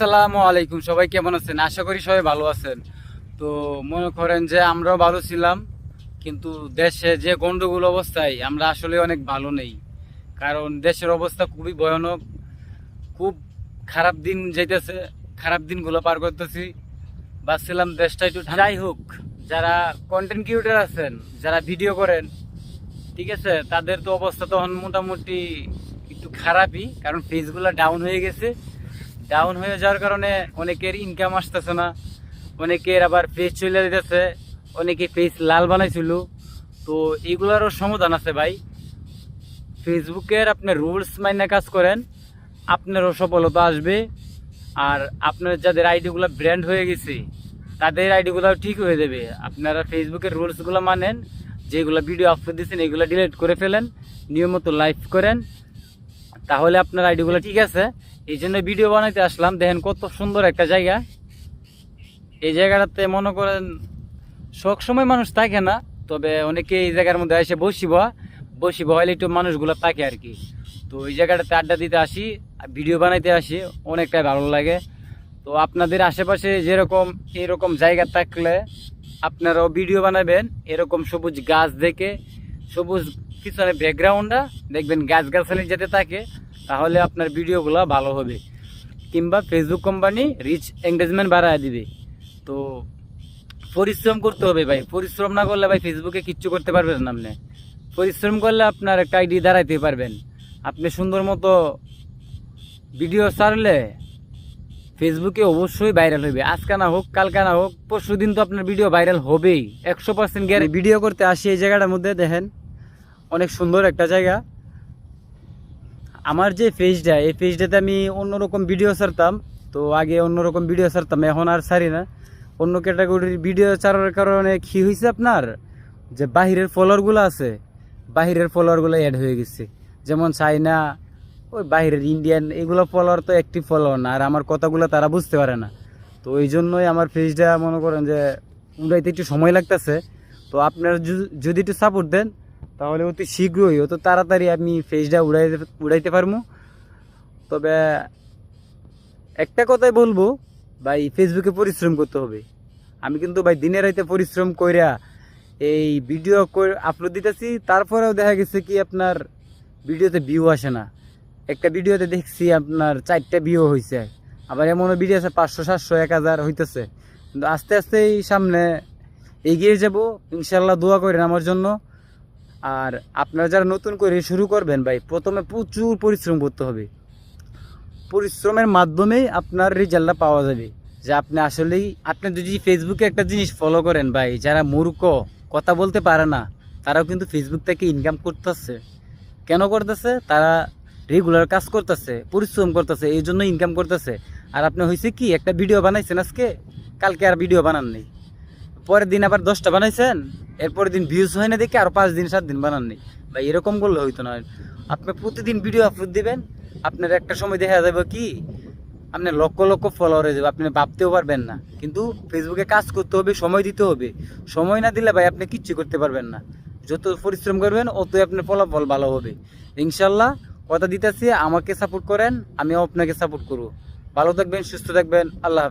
আসসালামু আলাইকুম। সবাই কেমন আছেন? আশা করি সবাই ভালো আছেন। তো মনে করেন যে আমরাও ভালো ছিলাম, কিন্তু দেশে যে গন্ডগোল অবস্থায় আমরা আসলে অনেক ভালো নেই। কারণ দেশের অবস্থা খুবই ভয়ানক, খুব খারাপ দিন যাইতেছে, খারাপ দিনগুলো পার করতেছি। ভাবছিলাম দেশটা একটু যাই হোক, যারা কন্টেন্ট ক্রিয়েটার আছেন, যারা ভিডিও করেন, ঠিক আছে, তাদের তো অবস্থা তখন মোটামুটি একটু খারাপই, কারণ ফেসগুলো ডাউন হয়ে গেছে। ডাউন হয়ে যাওয়ার কারণে অনেকের ইনকাম আসতেছে না, অনেকের আবার পেজ চলে যেতেছে অনেকে পেজ লাল বানাইছিল। তো এগুলোরও সমাধান আছে ভাই। ফেসবুকের আপনি রুলস মাইনে কাজ করেন, আপনারও সফলতা আসবে। আর আপনার যাদের আইডিগুলো ব্র্যান্ড হয়ে গেছে, তাদের আইডিগুলো ঠিক হয়ে যাবে। আপনারা ফেসবুকের রুলসগুলো মানেন, যেগুলো ভিডিও আপলোড দিচ্ছেন এগুলো ডিলিট করে ফেলেন, নিয়মিত লাইভ করেন, তাহলে আপনার আইডিগুলো ঠিক আছে। এই জন্য ভিডিও বানাইতে আসলাম। দেখেন কত সুন্দর একটা জায়গা। এই জায়গাটাতে মনে করেন সব সময় মানুষ থাকে না, তবে অনেকে এই জায়গার মধ্যে এসে বসিব। বসিব হলে একটু মানুষগুলো থাকে আর কি। তো এই জায়গাটাতে আড্ডা দিতে আসি আর ভিডিও বানাইতে আসি, অনেকটাই ভালো লাগে। তো আপনাদের আশেপাশে যেরকম এরকম জায়গা থাকলে আপনারাও ভিডিও বানাবেন। এরকম সবুজ গাছ দেখে, সবুজ পিছনে ব্যাকগ্রাউন্ডটা দেখবেন গাছ গাছালি যাতে থাকে। তাহলে আপনার ভিডিওগুলো ভালো হবে। কিংবা ফেসবুক কোম্পানি রিচ এঙ্গেজমেন্ট বাড়ায় দিবে। তো পরিশ্রম করতে হবে ভাই। পরিশ্রম না করলে ভাই ফেসবুকে কিচ্ছু করতে পারবেন না আপনি। পরিশ্রম করলে আপনার একটা আইডি দাঁড়াইতে পারবেন। আপনি সুন্দর মতো ভিডিও ছাড়লে ফেসবুকে অবশ্যই ভাইরাল হবে আজকে না হোক, কালকে না হোক, পরশু দিন তো আপনার ভিডিও ভাইরাল হবেই। একশো পার্সেন্ট ভিডিও করতে আসি এই জায়গাটার মধ্যে, দেখেন। অনেক সুন্দর একটা জায়গা। আমার যে পেজটা এই পেজটাতে আমি অন্যরকম ভিডিও ছাড়তাম। তো আগে অন্যরকম ভিডিও ছাড়তাম, এখন আর ছাড়ি না। অন্য ক্যাটাগরির ভিডিও ছাড়ার কারণে কি হয়েছে আপনার? যে বাহিরের ফলোয়ারগুলো আছে, বাহিরের ফলোয়ারগুলো অ্যাড হয়ে গেছে। যেমন চাইনা ওই বাহিরের ইন্ডিয়ান এগুলো ফলোয়ার তো অ্যাক্টিভ ফলোয়ার না, আর আমার কথাগুলো তারা বুঝতে পারে না। তো এই জন্যই আমার পেজটা মনে করেন যে উড়াইতে একটু সময় লাগতেছে। তো আপনারা যদি একটু সাপোর্ট দেন তাহলে অতি শীঘ্রই, অত তাড়াতাড়ি আমি পেজটা উড়াই উড়াইতে পারব। তবে একটা কথাই বলব, ভাই ফেসবুকে পরিশ্রম করতে হবে। আমি কিন্তু ভাই দিনের রাইতে পরিশ্রম কইরা এই ভিডিও আপলোড দিতেছি, তারপরেও দেখা গেছে কি আপনার ভিডিওতে ভিউ আসে না। একটা ভিডিওতে দেখছি আপনার চারটা ভিউ হয়েছে আবার এমনও ভিডিও আছে, পাঁচশো, সাতশো, এক হাজার হইতেছে। কিন্তু আস্তে আস্তে এই সামনে এগিয়ে যাব। ইনশাল্লাহ দোয়া করেন আমার জন্য। আর আপনারা যারা নতুন করে শুরু করবেন ভাই, প্রথমে প্রচুর পরিশ্রম করতে হবে। পরিশ্রমের মাধ্যমেই আপনার রেজাল্টটা পাওয়া যাবে। যে আপনি আসলেই, আপনি যদি ফেসবুকে একটা জিনিস ফলো করেন ভাই, যারা মূর্খ, কথা বলতে পারে না, তারাও কিন্তু ফেসবুক থেকে ইনকাম করতেছে। কেন করতেছে? তারা রেগুলার কাজ করতেছে, পরিশ্রম করতেছে, এই জন্য ইনকাম করতেছে। আর আপনি হয়েছে কি, একটা ভিডিও বানাইছেন আজকে, কালকে আর ভিডিও বানান নেই পরের দিন আবার দশটা বানাইছেন এরপরের দিন ভিউজ হয় না দেখে আর পাঁচ দিন, সাত দিন বানান নেই। বা এরকম করলে হইতো না। আপনি প্রতিদিন ভিডিও আপলোড দিবেন, আপনার একটা সময় দেখা যাবে কি, আপনার লক্ষ লক্ষ ফলোয়ার হয়ে যাবে, আপনি ভাবতেও পারবেন না। কিন্তু ফেসবুকে কাজ করতে হবে, সময় দিতে হবে। সময় না দিলে ভাই আপনি কিচ্ছু করতে পারবেন না। যত পরিশ্রম করবেন, অতই আপনার ফলাফল ভালো হবে। ইনশাল্লাহ কথা দিতেছি, আমাকে সাপোর্ট করেন, আমিও আপনাকে সাপোর্ট করব। ভালো থাকবেন, সুস্থ থাকবেন, আল্লাহ